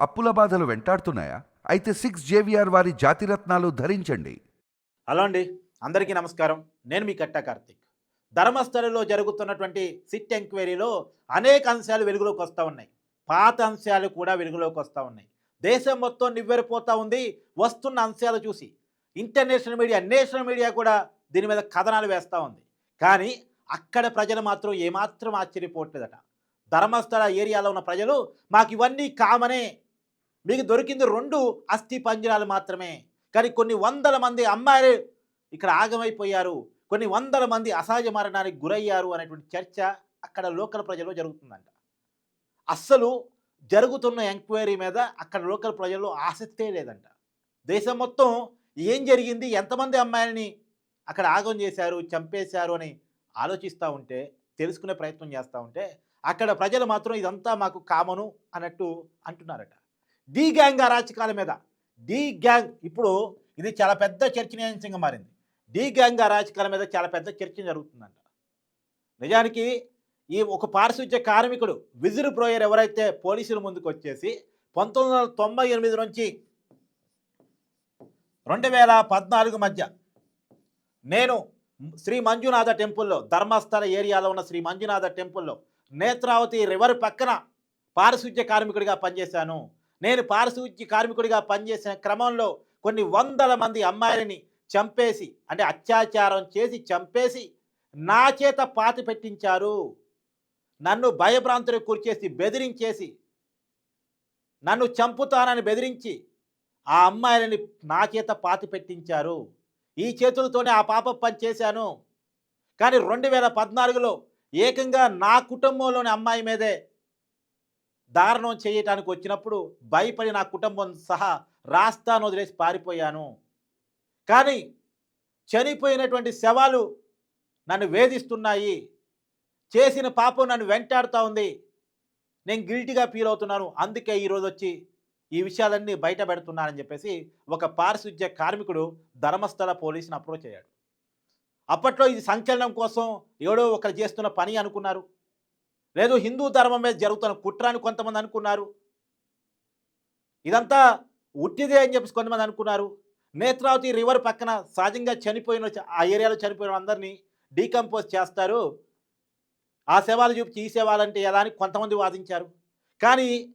అప్పుల బాధలు వెంటాడుతున్నాయా? అయితే సిక్స్ జేవిఆర్ వారి జాతిరత్నాలు ధరించండి. హలో అండి. అందరికీ నమస్కారం. నేను మీ కట్టా కార్తిక్. ధర్మస్థలంలో జరుగుతున్నటువంటి సిట్ ఎంక్వైరీలో అనేక అంశాలు వెలుగులోకి వస్తూ ఉన్నాయి. పాత అంశాలు కూడా వెలుగులోకి వస్తూ ఉన్నాయి. దేశం మొత్తం నివ్వెరిపోతూ ఉంది. వస్తున్న అంశాలు చూసి. ఇంటర్నేషనల్ మీడియా నేషనల్ మీడియా కూడా దీని మీద కథనాలు వేస్తూ ఉంది. కానీ అక్కడ ప్రజలు మాత్రం ఏమాత్రం ఆశ్చర్యపోవట్లేదట. ధర్మస్థల ఏరియాలో ఉన్న ప్రజలు మాకు ఇవన్నీ కామనే మీకు దొరికింది రెండు అస్థి పంజరాలు మాత్రమే. కానీ కొన్ని వందల మంది అమ్మాయిలు ఇక్కడ ఆగమైపోయారు. కొన్ని వందల మంది అసహజ మరణానికి గురయ్యారు అనేటువంటి చర్చ అక్కడ లోకల్ ప్రజల్లో జరుగుతుందంట. అస్సలు జరుగుతున్న ఎంక్వైరీ మీద అక్కడ లోకల్ ప్రజల్లో ఆసక్తే లేదంట. దేశం మొత్తం ఏం జరిగింది ఎంతమంది అమ్మాయిలని అక్కడ ఆగం చేశారు చంపేశారు అని ఆలోచిస్తూ ఉంటే తెలుసుకునే ప్రయత్నం చేస్తూ ఉంటే అక్కడ ప్రజలు మాత్రం ఇదంతా మాకు కామను అన్నట్టు అంటున్నారట. డి గ్యాంగ్ అరాచకాల మీద. డి గ్యాంగ్ ఇప్పుడు ఇది చాలా పెద్ద చర్చనీయాంశంగా మారింది. డి గ్యాంగ్ అరాచకాల మీద చాలా పెద్ద చర్చ జరుగుతుందంట. నిజానికి ఈ ఒక పారిశుధ్య కార్మికుడు విజిల్ ప్రోయర్ ఎవరైతే పోలీసుల ముందుకు వచ్చేసి పంతొమ్మిది వందల తొంభై ఎనిమిది నుంచి రెండు వేల పద్నాలుగు మధ్య నేను శ్రీ మంజునాథ టెంపుల్లో ధర్మస్థల ఏరియాలో ఉన్న శ్రీ మంజునాథ టెంపుల్లో నేత్రావతి రివర్ పక్కన పారిశుధ్య కార్మికుడిగా పనిచేశాను. నేను పారిశుద్ధ్య కార్మికుడిగా పనిచేసిన క్రమంలో కొన్ని వందల మంది అమ్మాయిలని చంపేసి అంటే అత్యాచారం చేసి చంపేసి నా చేత పాతి పెట్టించారు. నన్ను భయభ్రాంతులకు కూర్చేసి బెదిరించేసి నన్ను చంపుతానని బెదిరించి ఆ అమ్మాయిలని నా చేత పాతి పెట్టించారు. ఈ చేతులతోనే ఆ పాప పని చేశాను కానీ రెండు వేల పద్నాలుగులో ఏకంగా నా కుటుంబంలోని అమ్మాయి మీదే దారుణం చేయటానికి వచ్చినప్పుడు భయపడి నా కుటుంబం సహా రాస్తాను వదిలేసి పారిపోయాను. కానీ చనిపోయినటువంటి శవాలు నన్ను వేధిస్తున్నాయి. చేసిన పాపం నన్ను వెంటాడుతూ ఉంది. నేను గిల్టీగా ఫీల్ అవుతున్నాను. అందుకే ఈరోజు వచ్చి ఈ విషయాలన్నీ బయట పెడుతున్నానని చెప్పేసి ఒక పారిశుధ్య కార్మికుడు ధర్మస్థల పోలీసుని అప్రోచ్ అయ్యాడు. అప్పట్లో ఇది సంచలనం కోసం ఎవడో ఒకరు చేస్తున్న పని అనుకున్నారు. లేదు హిందూ ధర్మం మీద జరుగుతున్న కుట్ర అని కొంతమంది అనుకున్నారు. ఇదంతా ఉట్టిదే అని చెప్పేసి కొంతమంది అనుకున్నారు. నేత్రావతి రివర్ పక్కన సహజంగా చనిపోయిన ఆ ఏరియాలో చనిపోయిన అందరినీ డీకంపోజ్ చేస్తారు. ఆ సేవలు చూపించి ఈ ఎలా అని కొంతమంది వాదించారు. కానీ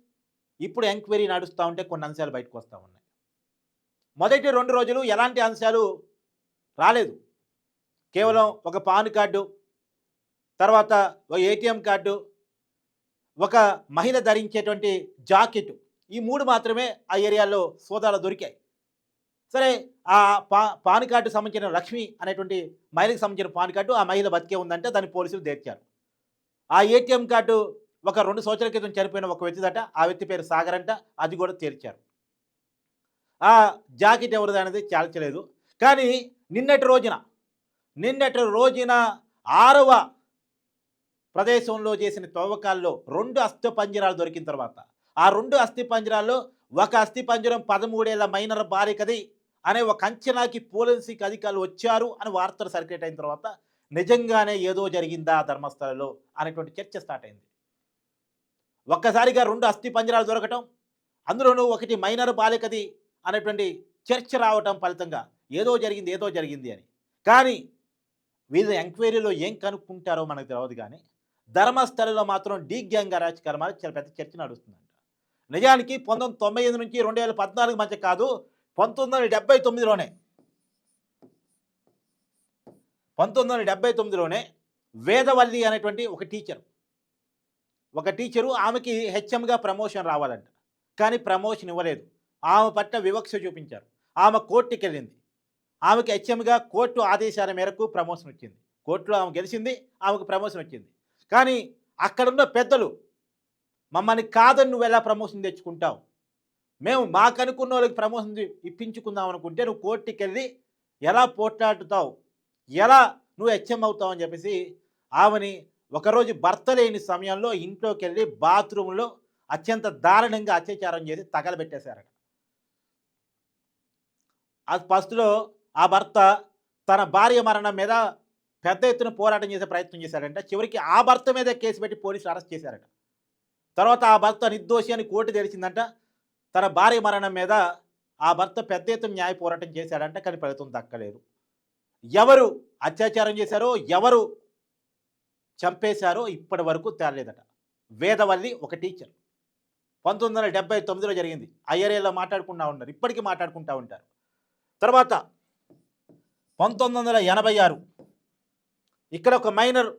ఇప్పుడు ఎంక్వైరీ నడుస్తూ ఉంటే కొన్ని అంశాలు బయటకు వస్తూ ఉన్నాయి. మొదటి రెండు రోజులు ఎలాంటి అంశాలు రాలేదు. కేవలం ఒక పాన్ కార్డు తర్వాత ఒక ఏటీఎం కార్డు ఒక మహిళ ధరించేటువంటి జాకెట్. ఈ మూడు మాత్రమే ఆ ఏరియాలో సోదాలు దొరికాయి. సరే ఆ పా పాన్ కార్డు సంబంధించిన లక్ష్మి అనేటువంటి మహిళకు సంబంధించిన పాన్ కార్డు ఆ మహిళ బతికే ఉందంటే దాన్ని పోలీసులు తెచ్చారు ఆ ఏటీఎం కార్డు ఒక రెండు సంవత్సరాల క్రితం చనిపోయిన ఒక వ్యక్తిదట ఆ వ్యక్తి పేరు సాగర్ అంట అది కూడా తీర్చారు ఆ జాకెట్ ఎవరిది అనేది చాల్చలేదు కానీ నిన్నటి రోజున నిన్నటి రోజున ఆరవ ప్రదేశంలో చేసిన తవ్వకాల్లో రెండు అస్థి పంజరాలు దొరికిన తర్వాత ఆ రెండు అస్థి పంజరాల్లో ఒక అస్థి పంజరం పదమూడేళ్ళ మైనర్ బాలికది అనే ఒక అంచనాకి పోలీసుకి అధికారులు వచ్చారు అని వార్తలు సర్క్యులేట్ అయిన తర్వాత నిజంగానే ఏదో జరిగిందా ధర్మస్థలలో అనేటువంటి చర్చ స్టార్ట్ అయింది. ఒక్కసారిగా రెండు అస్థి పంజరాలు దొరకటం అందులోనూ ఒకటి మైనర్ బాలికది అనేటువంటి చర్చ రావటం ఫలితంగా ఏదో జరిగింది ఏదో జరిగింది అని. కానీ వీళ్ళు ఎంక్వైరీలో ఏం కనుక్కుంటారో మనకు తెలియదు కానీ ధర్మస్థలంలో మాత్రం డీ గ్యాంగ్ అరాచకాల మీద చాలా పెద్ద చర్చ నడుస్తుందంట. నిజానికి పంతొమ్మిది తొంభై ఎనిమిది నుంచి రెండు వేల పద్నాలుగు మధ్య కాదు పంతొమ్మిది వందల డెబ్బై తొమ్మిదిలోనే. పంతొమ్మిది వందల డెబ్బై తొమ్మిదిలోనే వేదవల్లి అనేటువంటి ఒక టీచర్. ఒక టీచరు ఆమెకి హెచ్ఎంగా ప్రమోషన్ రావాలంట. కానీ ప్రమోషన్ ఇవ్వలేదు. ఆమె పట్ల వివక్ష చూపించారు. ఆమె కోర్టుకి వెళ్ళింది. ఆమెకి హెచ్ఎంగా కోర్టు ఆదేశాల మేరకు ప్రమోషన్ వచ్చింది. కోర్టులో ఆమె గెలిచింది ఆమెకు ప్రమోషన్ వచ్చింది. కానీ అక్కడున్న పెద్దలు మమ్మల్ని కాదని నువ్వు ఎలా ప్రమోషన్ తెచ్చుకుంటావు? మేము మాకు అనుకున్న వాళ్ళకి ప్రమోషన్ ఇప్పించుకుందాం అనుకుంటే నువ్వు కోర్టుకి వెళ్ళి ఎలా పోట్లాడుతావు? ఎలా నువ్వు హెచ్ఎం అవుతావు? అని చెప్పేసి ఆమెని ఒకరోజు భర్త లేని సమయంలో ఇంట్లోకి వెళ్ళి బాత్రూంలో అత్యంత దారుణంగా అత్యాచారం చేసి తగలబెట్టేశారట. ఆ ఫస్ట్లో ఆ భర్త తన భార్య మరణం మీద పెద్ద ఎత్తున పోరాటం చేసే ప్రయత్నం చేశాడంట. చివరికి ఆ భర్త మీద కేసు పెట్టి పోలీసులు అరెస్ట్ చేశారట. తర్వాత ఆ భర్త నిర్దోషి అని కోర్టు తెలిసిందంట. తన భార్య మరణం మీద ఆ భర్త పెద్ద ఎత్తున న్యాయ పోరాటం చేశాడంట. కానీ ఫలితం దక్కలేదు. ఎవరు అత్యాచారం చేశారో ఎవరు చంపేశారో ఇప్పటి వరకు తేలలేదట. వేదవల్లి ఒక టీచర్. పంతొమ్మిది వందల డెబ్బై తొమ్మిదిలో జరిగింది. ఐఆర్ఏలో ఏరియాలో మాట్లాడుకుంటూ ఉన్నారు. ఇప్పటికీ మాట్లాడుకుంటూ ఉంటారు. తర్వాత పంతొమ్మిది వందల ఎనభై ఆరు ఇక్కడ ఒక మైనర్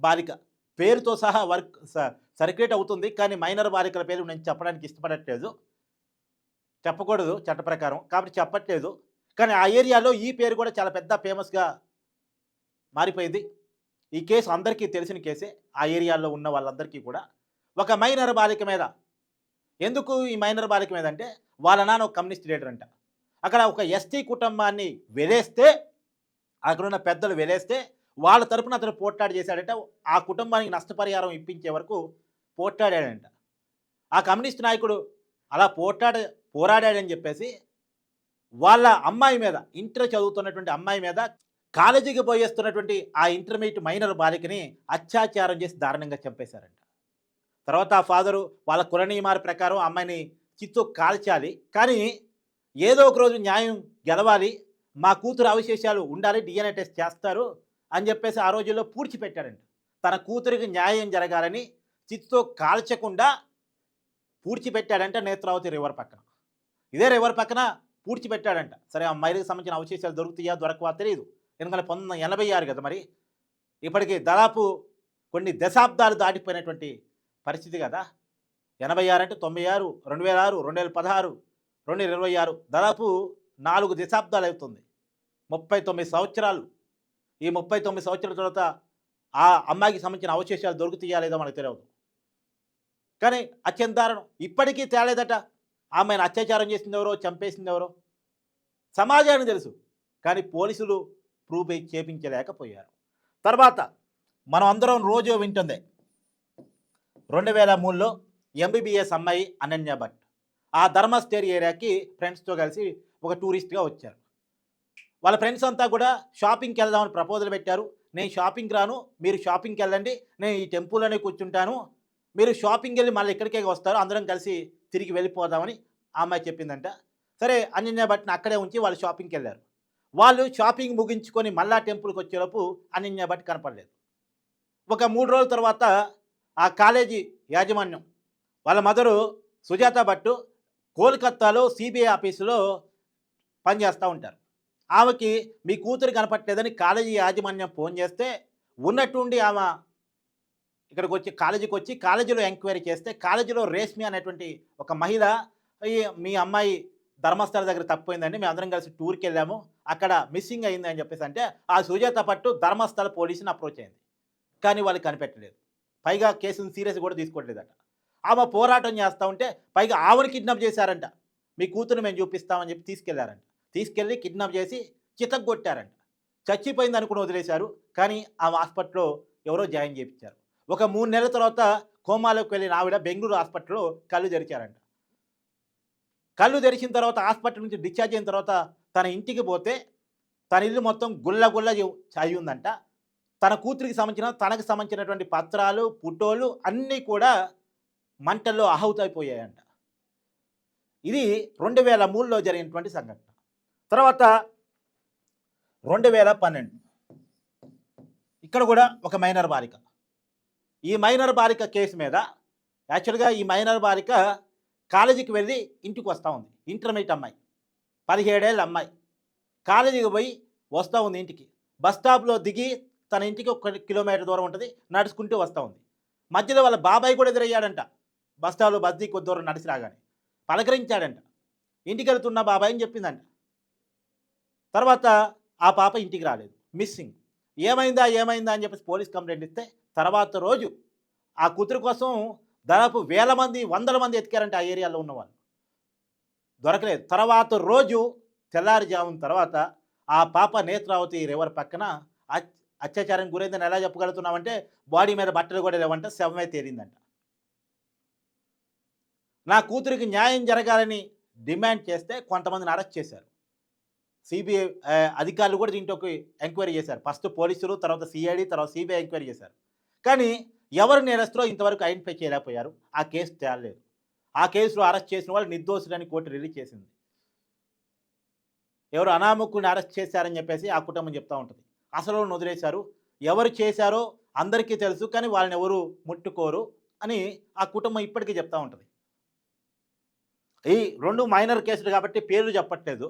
బాలిక పేరుతో సహా వర్క్ సర్క్యులేట్ అవుతుంది కానీ మైనర్ బాలికల పేరు నేను చెప్పడానికి ఇష్టపడట్లేదు. చెప్పకూడదు చట్ట ప్రకారం కాబట్టి చెప్పట్లేదు. కానీ ఆ ఏరియాలో ఈ పేరు కూడా చాలా పెద్ద ఫేమస్గా మారిపోయింది. ఈ కేసు అందరికీ తెలిసిన కేసే ఆ ఏరియాలో ఉన్న వాళ్ళందరికీ కూడా. ఒక మైనర్ బాలిక మీద ఎందుకు ఈ మైనర్ బాలిక మీద అంటే వాళ్ళ నాన్న ఒక కమ్యూనిస్ట్ లీడర్ అంట. అక్కడ ఒక ఎస్టీ కుటుంబాన్ని వెలేస్తే అక్కడ ఉన్న పెద్దలు వెలేస్తే వాళ్ళ తరపున అతను పోట్లాడి చేశాడంట. ఆ కుటుంబానికి నష్టపరిహారం ఇప్పించే వరకు పోట్లాడాడంట. ఆ కమ్యూనిస్ట్ నాయకుడు అలా పోట్లాడ పోరాడాడని చెప్పేసి వాళ్ళ అమ్మాయి మీద ఇంటర్ చదువుతున్నటువంటి అమ్మాయి మీద కాలేజీకి పోయేస్తున్నటువంటి ఆ ఇంటర్మీడియట్ మైనర్ బాలికని అత్యాచారం చేసి దారుణంగా చంపేశారంట. తర్వాత ఆ ఫాదరు వాళ్ళ కుల నియమాల ప్రకారం అమ్మాయిని చిత్తు కాల్చాలి. కానీ ఏదో ఒక రోజు న్యాయం గెలవాలి. మా కూతురు అవశేషాలు ఉండాలి. డిఎన్ఏ టెస్ట్ చేస్తారు. అని చెప్పేసి ఆ రోజుల్లో పూడ్చిపెట్టాడంట. తన కూతురికి న్యాయం జరగాలని చిత్తుతో కాల్చకుండా పూడ్చిపెట్టాడంట నేత్రావతి రివర్ పక్కన. ఇదే రివర్ పక్కన పూడ్చిపెట్టాడంట. సరే ఆ మైరికి సంబంధించిన అవశేషాలు దొరుకుతాయా దొరకవా తెలియదు ఎందుకంటే పంతొమ్మిది వందల ఎనభై ఆరు కదా మరి. ఇప్పటికీ దాదాపు కొన్ని దశాబ్దాలు దాటిపోయినటువంటి పరిస్థితి కదా. ఎనభై ఆరు అంటే తొంభై ఆరు రెండు వేల ఆరు రెండు వేల పదహారు రెండు వేల ఇరవై ఆరు దాదాపు నాలుగు దశాబ్దాలు అవుతుంది. ముప్పై తొమ్మిది సంవత్సరాలు ఈ ముప్పై తొమ్మిది సంవత్సరాల తర్వాత ఆ అమ్మాయికి సంబంధించిన అవశేషాలు దొరుకుతాయా లేదో మనకు తెలియదు. కానీ అత్యంత దారుణం. ఇప్పటికీ తేలేదట. ఆమెను అత్యాచారం చేసింది ఎవరో చంపేసింది ఎవరో? సమాజానికి తెలుసు. కానీ పోలీసులు ప్రూఫ్ చేపించలేకపోయారు. తర్వాత మనం అందరం రోజు వింటుంది. రెండు వేల మూడులో ఎంబీబీఎస్ అమ్మాయి అనన్య భట్. ఆ ధర్మస్థేరి ఏరియాకి ఫ్రెండ్స్తో కలిసి ఒక టూరిస్ట్గా వచ్చారు. వాళ్ళ ఫ్రెండ్స్ అంతా కూడా షాపింగ్కి వెళ్దామని ప్రపోజల్ పెట్టారు. నేను షాపింగ్కి రాను మీరు షాపింగ్కి వెళ్ళండి. నేను ఈ టెంపుల్లోనే కూర్చుంటాను. మీరు షాపింగ్కి వెళ్ళి మళ్ళీ ఇక్కడికే వస్తారు. అందరం కలిసి తిరిగి వెళ్ళిపోదామని ఆ అమ్మాయి చెప్పిందంట. సరే అనన్య భట్ని అక్కడే ఉంచి వాళ్ళు షాపింగ్కి వెళ్ళారు. వాళ్ళు షాపింగ్ ముగించుకొని మళ్ళా టెంపుల్కి వచ్చేలోపు అనన్య భట్ కనపడలేదు. ఒక మూడు రోజుల తర్వాత ఆ కాలేజీ యాజమాన్యం వాళ్ళ మదరు సుజాత భట్టు కోల్కత్తాలో సిబిఐ ఆఫీసులో పనిచేస్తూ ఉంటారు. ఆమెకి మీ కూతురు కనపట్లేదని కాలేజీ యాజమాన్యం ఫోన్ చేస్తే ఉన్నట్టుండి ఆమె ఇక్కడికి వచ్చి కాలేజీకి వచ్చి కాలేజీలో ఎంక్వైరీ చేస్తే కాలేజీలో రేష్మి అనేటువంటి ఒక మహిళ "ఈ మీ అమ్మాయి ధర్మస్థల దగ్గర తప్పిపోయిందండి మేము అందరం కలిసి టూర్కి వెళ్ళాము అక్కడ మిస్సింగ్ అయింది అని చెప్పేసి అంటే ఆ సుజాత పట్టు ధర్మస్థల పోలీసుని అప్రోచ్ అయింది. కానీ వాళ్ళు కనిపెట్టలేదు. పైగా కేసును సీరియస్ కూడా తీసుకోవట్లేదట. ఆమె పోరాటం చేస్తూ ఉంటే పైగా ఆమెను కిడ్నాప్ చేశారంట. మీ కూతురు మేము చూపిస్తామని చెప్పి తీసుకెళ్ళారంట. తీసుకెళ్ళి కిడ్నాప్ చేసి చితగ్గొట్టారంట చచ్చిపోయింది అనుకుని వదిలేశారు. కానీ ఆమె హాస్పిటల్లో ఎవరో జాయిన్ చేయించారు. ఒక మూడు నెలల తర్వాత కోమాలోకి వెళ్ళిన ఆవిడ బెంగళూరు హాస్పిటల్లో కళ్ళు తెరిచారంట. కళ్ళు తెరిచిన తర్వాత హాస్పిటల్ నుంచి డిశ్చార్జ్ అయిన తర్వాత తన ఇంటికి పోతే తన ఇల్లు మొత్తం గుల్ల గుల్ల అయి ఉందంట. తన కూతురికి సంబంధించిన తనకు సంబంధించినటువంటి పత్రాలు ఫోటోలు అన్నీ కూడా మంటల్లో ఆహుతైపోయాయంట. ఇది రెండు వేల మూడులో జరిగినటువంటి సంఘటన. తర్వాత రెండు వేల పన్నెండు. ఇక్కడ కూడా ఒక మైనర్ బాలిక. ఈ మైనర్ బాలిక కేసు మీద యాక్చువల్గా ఈ మైనర్ బాలిక కాలేజీకి వెళ్ళి ఇంటికి వస్తూ ఉంది. ఇంటర్మీడియట్ అమ్మాయి. పదిహేడేళ్ళ అమ్మాయి. కాలేజీకి పోయి వస్తూ ఉంది ఇంటికి. బస్ స్టాప్లో దిగి తన ఇంటికి ఒక కిలోమీటర్ దూరం ఉంటుంది నడుచుకుంటూ వస్తూ ఉంది. మధ్యలో వాళ్ళ బాబాయ్ కూడా ఎదురయ్యాడంట. బస్ స్టాప్లో బస్ దిగి కొద్ది దూరం నడిచి రాగానే. పలకరించాడంట. ఇంటికి వెళ్తున్న బాబాయ్ అని చెప్పిందంట. తర్వాత ఆ పాప ఇంటికి రాలేదు. మిస్సింగ్ ఏమైందా ఏమైందా అని చెప్పేసి పోలీస్ కంప్లైంట్ ఇస్తే తర్వాత రోజు ఆ కూతురు కోసం దాదాపు వేల మంది వందల మంది ఎతికారంటే ఆ ఏరియాలో ఉన్నవాళ్ళు. దొరకలేదు. తర్వాత రోజు తెల్లారుజామున తర్వాత ఆ పాప నేత్రావతి రివర్ పక్కన అత్యాచారం గురైందని ఎలా చెప్పగలుగుతున్నామంటే బాడీ మీద బట్టలు కూడా లేవంటే శవమే తేలిందంట. నా కూతురికి న్యాయం జరగాలని డిమాండ్ చేస్తే కొంతమందిని అరెస్ట్ చేశారు. సిబిఐ అధికారులు కూడా దీంట్లోకి ఎంక్వైరీ చేశారు. ఫస్ట్ పోలీసులు తర్వాత సిఐడి తర్వాత సిబిఐ ఎంక్వైరీ చేశారు. కానీ ఎవరు నేరస్తులో ఇంతవరకు ఐడెంటిఫై చేయలేకపోయారు. ఆ కేసు తేలలేదు. ఆ కేసులో అరెస్ట్ చేసిన వాళ్ళు నిర్దోషులని కోర్టు రిలీజ్ చేసింది. ఎవరు అనామకుని అరెస్ట్ చేశారని చెప్పేసి ఆ కుటుంబం చెప్తూ ఉంటుంది. అసలు వదిలేశారు. ఎవరు చేశారో అందరికీ తెలుసు కానీ వాళ్ళని ఎవరు ముట్టుకోరు అని ఆ కుటుంబం ఇప్పటికీ చెప్తూ ఉంటుంది. ఈ రెండు మైనర్ కేసులు కాబట్టి పేర్లు చెప్పట్లేదు.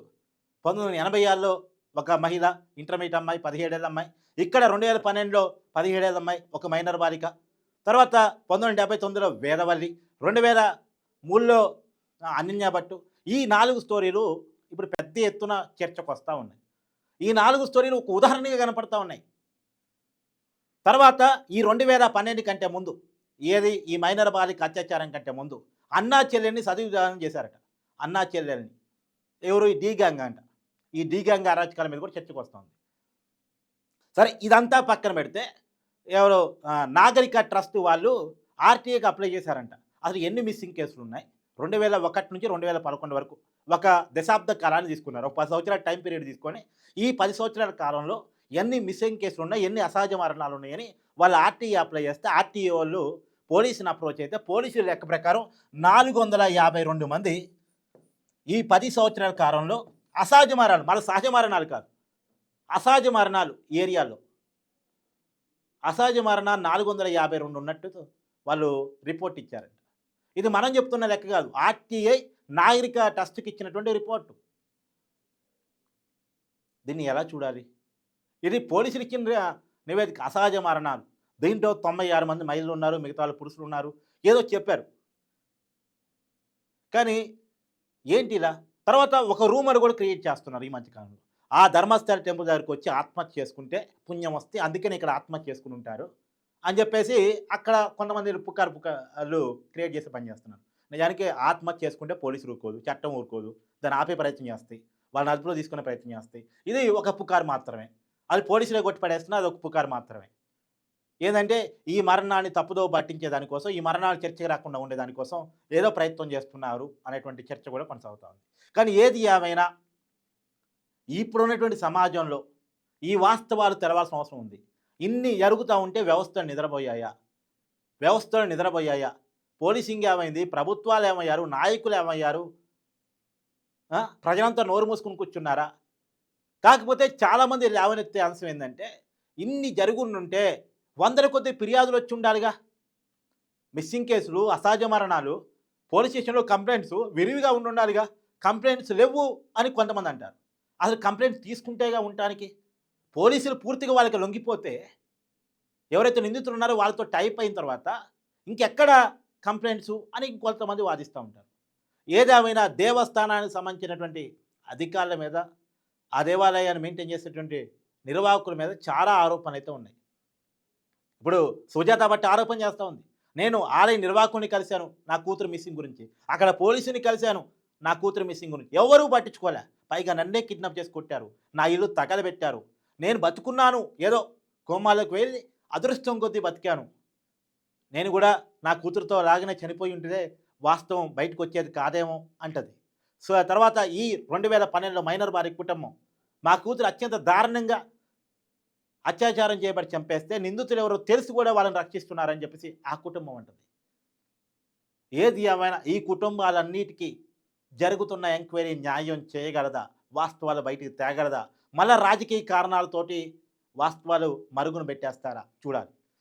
పంతొమ్మిది వందల ఎనభై ఆరులో ఒక మహిళ ఇంటర్మీడియట్ అమ్మాయి పదిహేడేళ్ళ అమ్మాయి ఇక్కడ రెండు వేల పన్నెండులో పదిహేడేళ్ళ అమ్మాయి ఒక మైనర్ బాలిక. తర్వాత పంతొమ్మిది వందల డెబ్బై తొమ్మిదిలో వేదవల్లి రెండు వేల మూడులో అనన్య భట్టు. ఈ నాలుగు స్టోరీలు ఇప్పుడు పెద్ద ఎత్తున చర్చకు వస్తూ ఉన్నాయి. ఈ నాలుగు స్టోరీలు ఒక ఉదాహరణగా కనపడతా ఉన్నాయి. తర్వాత ఈ రెండు వేల పన్నెండు కంటే ముందు ఏది ఈ మైనర్ బాలిక అత్యాచారం కంటే ముందు అన్నా చెల్లెల్ని సదువిధానం చేశారట. అన్నా చెల్లెల్ని. ఎవరు? ఈ డీ గ్యాంగ్ అంట. ఈ డీ అరాచకాల మీద కూడా చర్చకు వస్తుంది. సరే ఇదంతా పక్కన పెడితే ఎవరు నాగరిక ట్రస్ట్ వాళ్ళు ఆర్టీఏకి అప్లై చేశారంట. అసలు ఎన్ని మిస్సింగ్ కేసులు ఉన్నాయి? రెండు వేల ఒకటి నుంచి రెండు వేల పదకొండు వరకు ఒక దశాబ్ద కాలాన్ని తీసుకున్నారు. ఒక పది సంవత్సరాల టైం పీరియడ్ తీసుకొని ఈ పది సంవత్సరాల కాలంలో ఎన్ని మిస్సింగ్ కేసులు ఉన్నాయి ఎన్ని అసహజ మరణాలు ఉన్నాయని వాళ్ళు ఆర్టీఏ అప్లై చేస్తే ఆర్టీఏ వాళ్ళు పోలీసుని అప్రోచ్ అయితే పోలీసుల లెక్క ప్రకారం నాలుగు వందల యాభై రెండు మంది ఈ పది సంవత్సరాల కాలంలో అసహజ మరణాలు మళ్ళీ సహజ మరణాలు కాదు. అసహజ మరణాలు ఏరియాలో. అసహజ మరణాలు నాలుగు వందల యాభై రెండు ఉన్నట్టు వాళ్ళు రిపోర్ట్ ఇచ్చారంట. ఇది మనం చెప్తున్న లెక్క కాదు. ఆర్టీఐ నాగరిక ట్రస్ట్కి ఇచ్చినటువంటి రిపోర్టు. దీన్ని ఎలా చూడాలి? ఇది పోలీసులు ఇచ్చిన నివేదిక అసహజ మరణాలు. దీంట్లో తొంభై ఆరు మంది మహిళలు ఉన్నారు మిగతా వాళ్ళు పురుషులు ఉన్నారు. ఏదో చెప్పారు. కానీ ఏంటి ఇలా తర్వాత ఒక రూమర్ కూడా క్రియేట్ చేస్తున్నారు ఈ మధ్యకాలంలో ఆ ధర్మస్థల టెంపుల్ దగ్గరికి వచ్చి ఆత్మహత్య చేసుకుంటే పుణ్యం వస్తే అందుకని ఇక్కడ ఆత్మహత్య చేసుకుని ఉంటారు అని చెప్పేసి అక్కడ కొంతమంది పుకారు పుకార్లు క్రియేట్ చేసే పని చేస్తున్నారు. నిజానికి ఆత్మహత్య చేసుకుంటే పోలీసులు ఊరుకోదు చట్టం ఊరుకోదు దాన్ని ఆపే ప్రయత్నం చేస్తాయి వాళ్ళని అదుపులో తీసుకునే ప్రయత్నం చేస్తాయి. ఇది ఒక పుకారు మాత్రమే. అది పోలీసులే కొట్టి పడేస్తున్నా అది ఒక పుకారు మాత్రమే. ఏంటంటే ఈ మరణాన్ని తప్పుదో పట్టించేదానికోసం ఈ మరణాలు చర్చకు రాకుండా ఉండేదానికోసం ఏదో ప్రయత్నం చేస్తున్నారు అనేటువంటి చర్చ కూడా కొనసాగుతూ ఉంది. కానీ ఏది ఏమైనా ఇప్పుడు ఉన్నటువంటి సమాజంలో ఈ వాస్తవాలు తెలవాల్సిన అవసరం ఉంది. ఇన్ని జరుగుతూ ఉంటే వ్యవస్థలు నిద్రపోయాయా? వ్యవస్థలు నిద్రపోయాయా? పోలీసింగ్ ఏమైంది? ప్రభుత్వాలు ఏమయ్యారు? నాయకులు ఏమయ్యారు? ప్రజలంతా నోరు మూసుకుని కూర్చున్నారా? కాకపోతే చాలామంది లేవనెత్తే అంశం ఏంటంటే ఇన్ని జరుగుండుంటే వందల కొద్ది ఫిర్యాదులు వచ్చి ఉండాలిగా. మిస్సింగ్ కేసులు అసహజ మరణాలు పోలీస్ స్టేషన్లో కంప్లైంట్స్ విరివిగా ఉండుండాలిగా కంప్లైంట్స్ లేవు అని కొంతమంది అంటారు. అసలు కంప్లైంట్స్ తీసుకుంటేగా ఉండటానికి పోలీసులు పూర్తిగా వాళ్ళకి లొంగిపోతే ఎవరైతే నిందితులు ఉన్నారో వాళ్ళతో టైప్ అయిన తర్వాత ఇంకెక్కడ కంప్లైంట్స్ అని ఇంకొంతమంది వాదిస్తూ ఉంటారు. ఏదేమైనా దేవస్థానానికి సంబంధించినటువంటి అధికారుల మీద ఆ దేవాలయాన్ని మెయింటైన్ చేసేటువంటి నిర్వాహకుల మీద చాలా ఆరోపణలు అయితే ఉన్నాయి. ఇప్పుడు సుజాత బట్టి ఆరోపణ చేస్తూ ఉంది. నేను ఆలయ నిర్వాహకుని కలిశాను నా కూతురు మిస్సింగ్ గురించి. అక్కడ పోలీసుని కలిశాను నా కూతురు మిస్సింగ్ గురించి. ఎవరూ పట్టించుకోలే. పైగా నన్నే కిడ్నాప్ చేసి కొట్టారు. నా ఇల్లు తగలబెట్టారు. నేను బతుకున్నాను. ఏదో కోమాలకు వెళ్ళి అదృష్టం కొద్దీ బతికాను. నేను కూడా నా కూతురుతో లాగానే చనిపోయి ఉంటే వాస్తవం బయటకు వచ్చేది కాదేమో అంటది. సో ఆ తర్వాత ఈ రెండు వేల పన్నెండులో మైనర్ బారి కుటుంబం. మా కూతురు అత్యంత దారుణంగా అత్యాచారం చేయబడి చంపేస్తే నిందితులు ఎవరో తెలిసి కూడా వాళ్ళని రక్షిస్తున్నారని చెప్పేసి ఆ కుటుంబం అంటుంది. ఏది ఏమైనా ఈ కుటుంబాలన్నిటికీ జరుగుతున్న ఎంక్వైరీ న్యాయం చేయగలదా? వాస్తవాలు బయటికి తేగలదా? మళ్ళా రాజకీయ కారణాలతోటి వాస్తవాలు మరుగున పెట్టేస్తారా? చూడాలి.